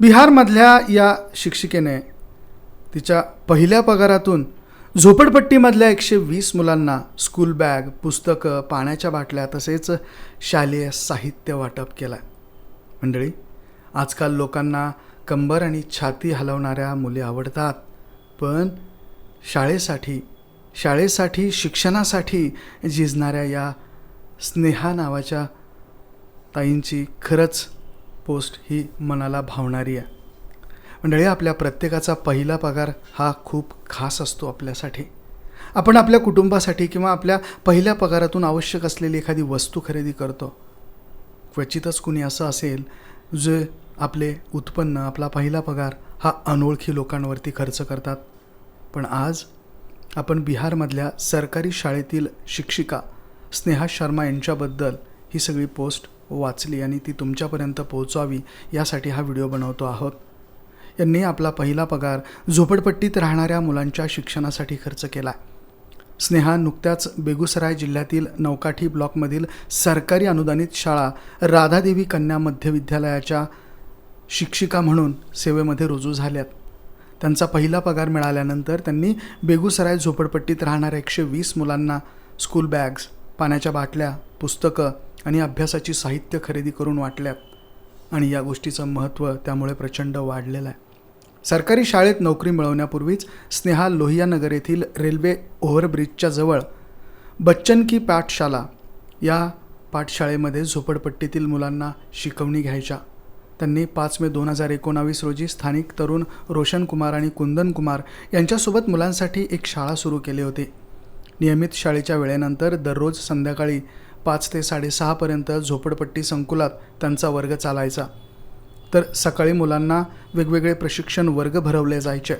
बिहारमधल्या या शिक्षिकेने तिच्या पहिल्या पगारातून झोपडपट्टीमधल्या एकशे वीस मुलांना स्कूल बॅग पुस्तकं पाण्याच्या बाटल्या तसेच शालेय साहित्य वाटप केलं. मंडळी आजकाल लोकांना कंबर आणि छाती हलवणाऱ्या मुली आवडतात पण शाळेसाठी शाळेसाठी शिक्षणासाठी झिजणाऱ्या या स्नेहा नावाच्या ताईंची खरंच पोस्ट ही मनाला भावणारी आहे. मंडळी आपल्या प्रत्येकाचा पहिला पगार हा खूप खास असतो आपल्यासाठी. आपण आपल्या कुटुंबासाठी किंवा आपल्या पहिल्या पगारातून आवश्यक असलेली एखादी वस्तू खरेदी करतो. क्वचितच कुणी असं असेल जे आपले उत्पन्न आपला पहिला पगार हा अनोळखी लोकांवरती खर्च करतात. पण आज आपण बिहारमधल्या सरकारी शाळेतील शिक्षिका स्नेहा शर्मा यांच्याबद्दल ही सगळी पोस्ट वाचली आणि ती तुमच्यापर्यंत पोहोचावी यासाठी हा व्हिडिओ बनवतो आहोत. यांनी आपला पहिला पगार झोपडपट्टीत राहणाऱ्या मुलांच्या शिक्षणासाठी खर्च केला. स्नेहा नुकत्याच बेगुसराय जिल्ह्यातील नौकाठी ब्लॉकमधील सरकारी अनुदानित शाळा राधादेवी कन्या मध्य विद्यालयाच्या शिक्षिका म्हणून सेवेमध्ये रुजू झाल्यात. त्यांचा पहिला पगार मिळाल्यानंतर त्यांनी बेगुसराय झोपडपट्टीत राहणाऱ्या एकशे वीस मुलांना स्कूल बॅग्स पाण्याच्या बाटल्या पुस्तकं आणि अभ्यासाची साहित्य खरेदी करून वाटल्यात. आणि या गोष्टीचं महत्त्व त्यामुळे प्रचंड वाढलेलं आहे. सरकारी शाळेत नोकरी मिळवण्यापूर्वीच स्नेहा लोहियानगर येथील रेल्वे ओव्हरब्रिजच्या जवळ बच्चन की पाठशाला या पाठशाळेमध्ये झोपडपट्टीतील मुलांना शिकवणी घ्यायच्या. त्यांनी पाच मे दोन हजार एकोणावीस रोजी स्थानिक तरुण रोशन कुमार आणि कुंदन कुमार यांच्यासोबत मुलांसाठी एक शाळा सुरू केली होती. नियमित शाळेच्या वेळेनंतर दररोज संध्याकाळी पाच ते साडेसहापर्यंत झोपडपट्टी संकुलात त्यांचा वर्ग चालायचा. तर सकाळी मुलांना वेगवेगळे प्रशिक्षण वर्ग भरवले जायचे.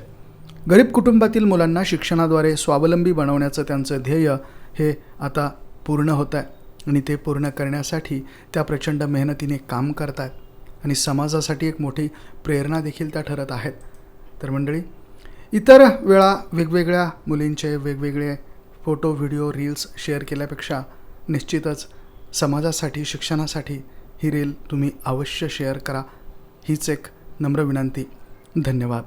गरीब कुटुंबातील मुलांना शिक्षणाद्वारे स्वावलंबी बनवण्याचं त्यांचं ध्येय हे आता पूर्ण होत आहे आणि ते पूर्ण करण्यासाठी त्या प्रचंड मेहनतीने काम करत आहेत आणि समाजासाठी एक मोठी प्रेरणा देखील त्या ठरत आहेत. तर मंडळी इतर वेळा वेगवेगळ्या मुलींचे वेगवेगळे फोटो व्हिडिओ रील्स शेअर केल्यापेक्षा निश्चितच समाजासाठी शिक्षणासाठी ही रील तुम्ही अवश्य शेअर करा. हीच एक नम्र विनंती. धन्यवाद.